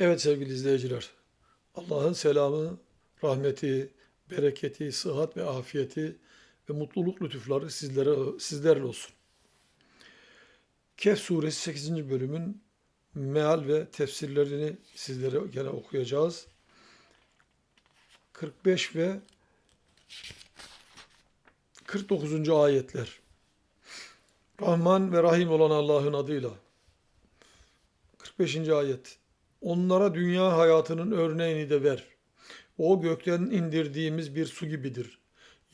Evet sevgili izleyiciler, Allah'ın selamı, rahmeti, bereketi, sıhhat ve afiyeti ve mutluluk lütufları sizlere sizlerle olsun. Kehf suresi 8. bölümün meal ve tefsirlerini sizlere gene okuyacağız. 45 ve 49. ayetler. Rahman ve Rahim olan Allah'ın adıyla. 45. ayet. Onlara dünya hayatının örneğini de ver. O gökten indirdiğimiz bir su gibidir.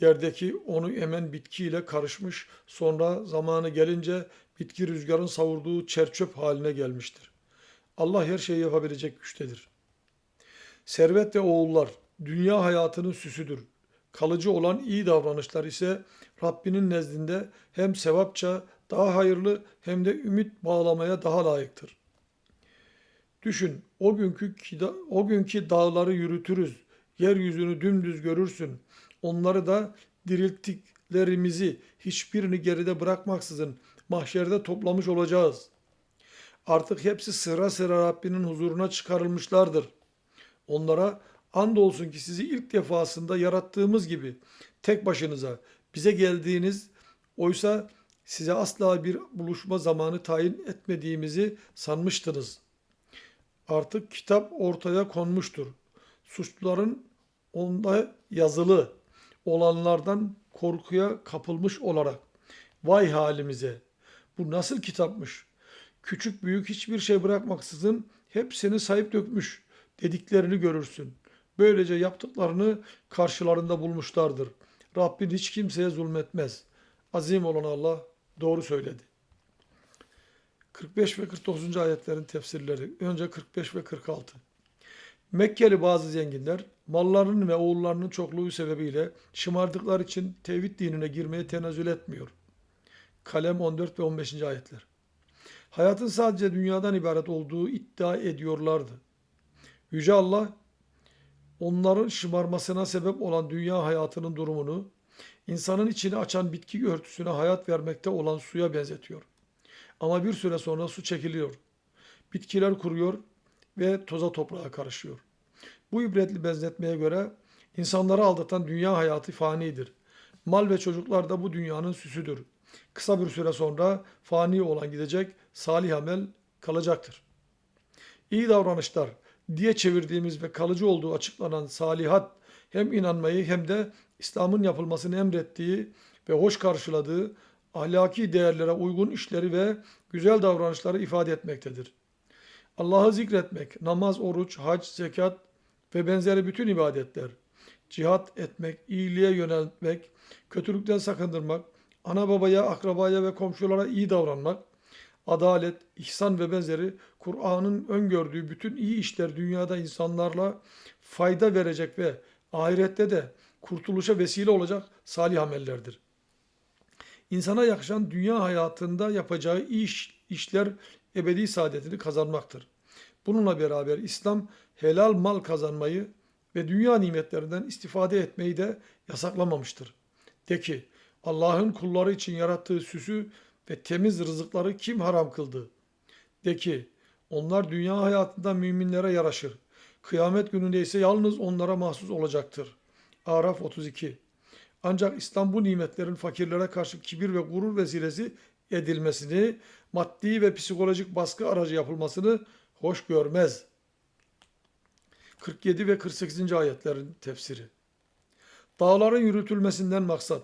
Yerdeki onu emen bitkiyle karışmış, sonra zamanı gelince bitki rüzgarın savurduğu çerçöp haline gelmiştir. Allah her şeyi yapabilecek güçtedir. Servet ve oğullar dünya hayatının süsüdür. Kalıcı olan iyi davranışlar ise Rabbinin nezdinde hem sevapça daha hayırlı hem de ümit bağlamaya daha layıktır. Düşün, o günkü o günkü dağları yürütürüz. Yeryüzünü dümdüz görürsün. Onları da dirilttiklerimizi hiçbirini geride bırakmaksızın mahşerde toplamış olacağız. Artık hepsi sıra sıra Rabbinin huzuruna çıkarılmışlardır. Onlara andolsun ki sizi ilk defasında yarattığımız gibi tek başınıza bize geldiğiniz oysa size asla bir buluşma zamanı tayin etmediğimizi sanmıştınız. Artık kitap ortaya konmuştur. Suçluların onda yazılı olanlardan korkuya kapılmış olarak vay halimize bu nasıl kitapmış küçük büyük hiçbir şey bırakmaksızın hepsini sahip dökmüş dediklerini görürsün. Böylece yaptıklarını karşılarında bulmuşlardır. Rabbin hiç kimseye zulmetmez. Azim olan Allah doğru söyledi. 45 ve 49. ayetlerin tefsirleri. Önce 45 ve 46. Mekkeli bazı zenginler mallarının ve oğullarının çokluğu sebebiyle şımardıkları için tevhid dinine girmeye tenezzül etmiyor. Kalem 14 ve 15. ayetler. Hayatın sadece dünyadan ibaret olduğu iddia ediyorlardı. Yüce Allah onların şımarmasına sebep olan dünya hayatının durumunu insanın içini açan bitki örtüsüne hayat vermekte olan suya benzetiyor. Ama bir süre sonra su çekiliyor. Bitkiler kuruyor ve toza toprağa karışıyor. Bu ibretli benzetmeye göre insanları aldatan dünya hayatı fanidir. Mal ve çocuklar da bu dünyanın süsüdür. Kısa bir süre sonra fani olan gidecek, salih amel kalacaktır. İyi davranışlar diye çevirdiğimiz ve kalıcı olduğu açıklanan salihat hem inanmayı hem de İslam'ın yapılmasını emrettiği ve hoş karşıladığı ahlaki değerlere uygun işleri ve güzel davranışları ifade etmektedir. Allah'ı zikretmek, namaz, oruç, hac, zekat ve benzeri bütün ibadetler, cihat etmek, iyiliğe yöneltmek, kötülükten sakındırmak, ana babaya, akrabaya ve komşulara iyi davranmak, adalet, ihsan ve benzeri Kur'an'ın öngördüğü bütün iyi işler dünyada insanlarla fayda verecek ve ahirette de kurtuluşa vesile olacak salih amellerdir. İnsana yakışan dünya hayatında yapacağı iş, işler ebedi saadetini kazanmaktır. Bununla beraber İslam helal mal kazanmayı ve dünya nimetlerinden istifade etmeyi de yasaklamamıştır. De ki Allah'ın kulları için yarattığı süsü ve temiz rızıkları kim haram kıldı? De ki onlar dünya hayatında müminlere yaraşır. Kıyamet gününde ise yalnız onlara mahsus olacaktır. Araf 32 ancak İslam bu nimetlerin fakirlere karşı kibir ve gurur vesilesi edilmesini, maddi ve psikolojik baskı aracı yapılmasını hoş görmez. 47 ve 48. ayetlerin tefsiri. Dağların yürütülmesinden maksat,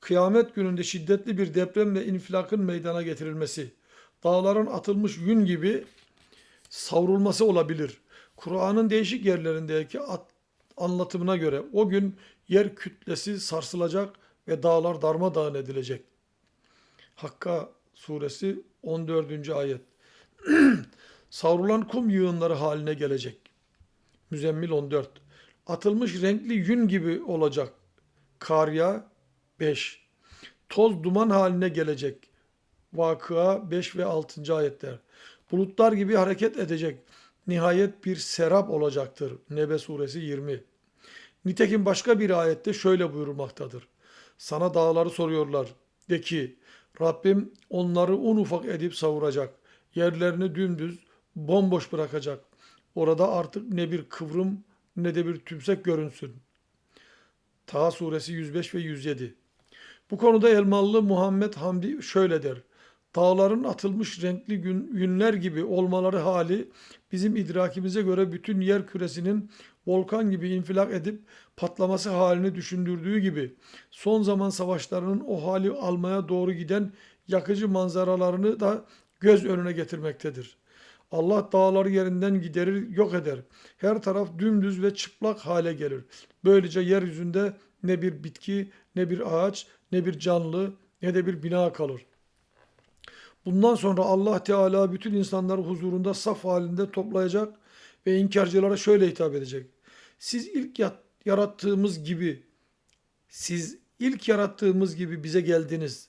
kıyamet gününde şiddetli bir deprem ve infilakın meydana getirilmesi, dağların atılmış yün gibi savrulması olabilir. Kur'an'ın değişik yerlerindeki at, anlatımına göre o gün yer kütlesi sarsılacak ve dağlar darmadağın edilecek. Hakka suresi 14. ayet. Savrulan kum yığınları haline gelecek. Müzemmil 14. Atılmış renkli yün gibi olacak. Karya 5. Toz duman haline gelecek. Vakıa 5 ve 6. ayetler. Bulutlar gibi hareket edecek. Nihayet bir serap olacaktır. Nebe suresi 20. Nitekim başka bir ayette şöyle buyurmaktadır. Sana dağları soruyorlar. De ki Rabbim onları un ufak edip savuracak. Yerlerini dümdüz, bomboş bırakacak. Orada artık ne bir kıvrım ne de bir tümsek görünsün. Taha suresi 105 ve 107. Bu konuda Elmalı Muhammed Hamdi şöyle der. Dağların atılmış renkli gün, yünler gibi olmaları hali bizim idrakimize göre bütün yer küresinin volkan gibi infilak edip patlaması halini düşündürdüğü gibi son zaman savaşlarının o hali almaya doğru giden yakıcı manzaralarını da göz önüne getirmektedir. Allah dağları yerinden giderir, yok eder. Her taraf dümdüz ve çıplak hale gelir. Böylece yeryüzünde ne bir bitki, ne bir ağaç, ne bir canlı, ne de bir bina kalır. Bundan sonra Allah Teala bütün insanları huzurunda saf halinde toplayacak ve inkarcılara şöyle hitap edecek. Siz ilk yarattığımız gibi, siz ilk yarattığımız gibi bize geldiniz.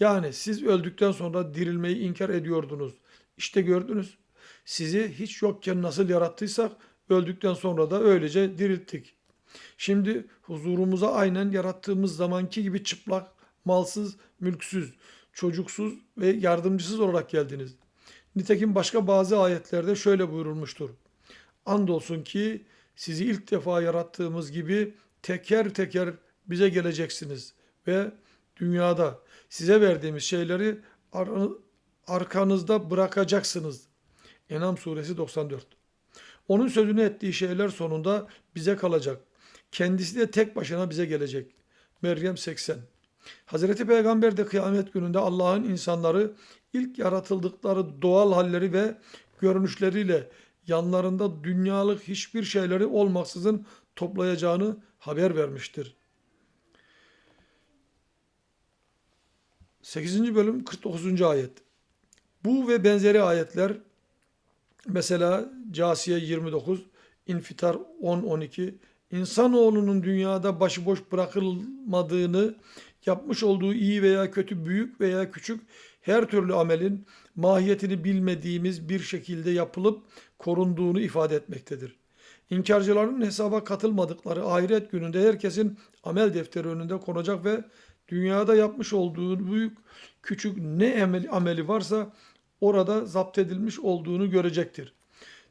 Yani siz öldükten sonra dirilmeyi inkar ediyordunuz. İşte gördünüz. Sizi hiç yokken nasıl yarattıysak öldükten sonra da öylece dirilttik. Şimdi huzurumuza aynen yarattığımız zamanki gibi çıplak, malsız, mülksüz, çocuksuz ve yardımcısız olarak geldiniz. Nitekim başka bazı ayetlerde şöyle buyurulmuştur. Andolsun ki sizi ilk defa yarattığımız gibi teker teker bize geleceksiniz ve dünyada size verdiğimiz şeyleri ar- arkanızda bırakacaksınız. Enam suresi 94. Onun sözünü ettiği şeyler sonunda bize kalacak. Kendisi de tek başına bize gelecek. Meryem 80. Hazreti Peygamber de kıyamet gününde Allah'ın insanları ilk yaratıldıkları doğal halleri ve görünüşleriyle yanlarında dünyalık hiçbir şeyleri olmaksızın toplayacağını haber vermiştir. 8. bölüm 49. ayet. Bu ve benzeri ayetler mesela Casiye 29, İnfitar 10-12 İnsanoğlunun dünyada başıboş bırakılmadığını, yapmış olduğu iyi veya kötü, büyük veya küçük her türlü amelin mahiyetini bilmediğimiz bir şekilde yapılıp korunduğunu ifade etmektedir. İnkarcıların hesaba katılmadıkları ahiret gününde herkesin amel defteri önünde konacak ve dünyada yapmış olduğu büyük küçük ne ameli varsa orada zapt edilmiş olduğunu görecektir.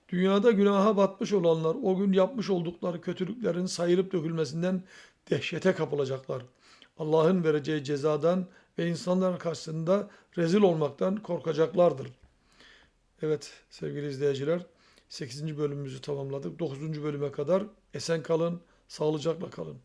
Dünyada günaha batmış olanlar o gün yapmış oldukları kötülüklerin sayılıp dökülmesinden dehşete kapılacaklar. Allah'ın vereceği cezadan ve insanların karşısında rezil olmaktan korkacaklardır. Evet sevgili izleyiciler 8. bölümümüzü tamamladık. 9. bölüme kadar esen kalın, sağlıcakla kalın.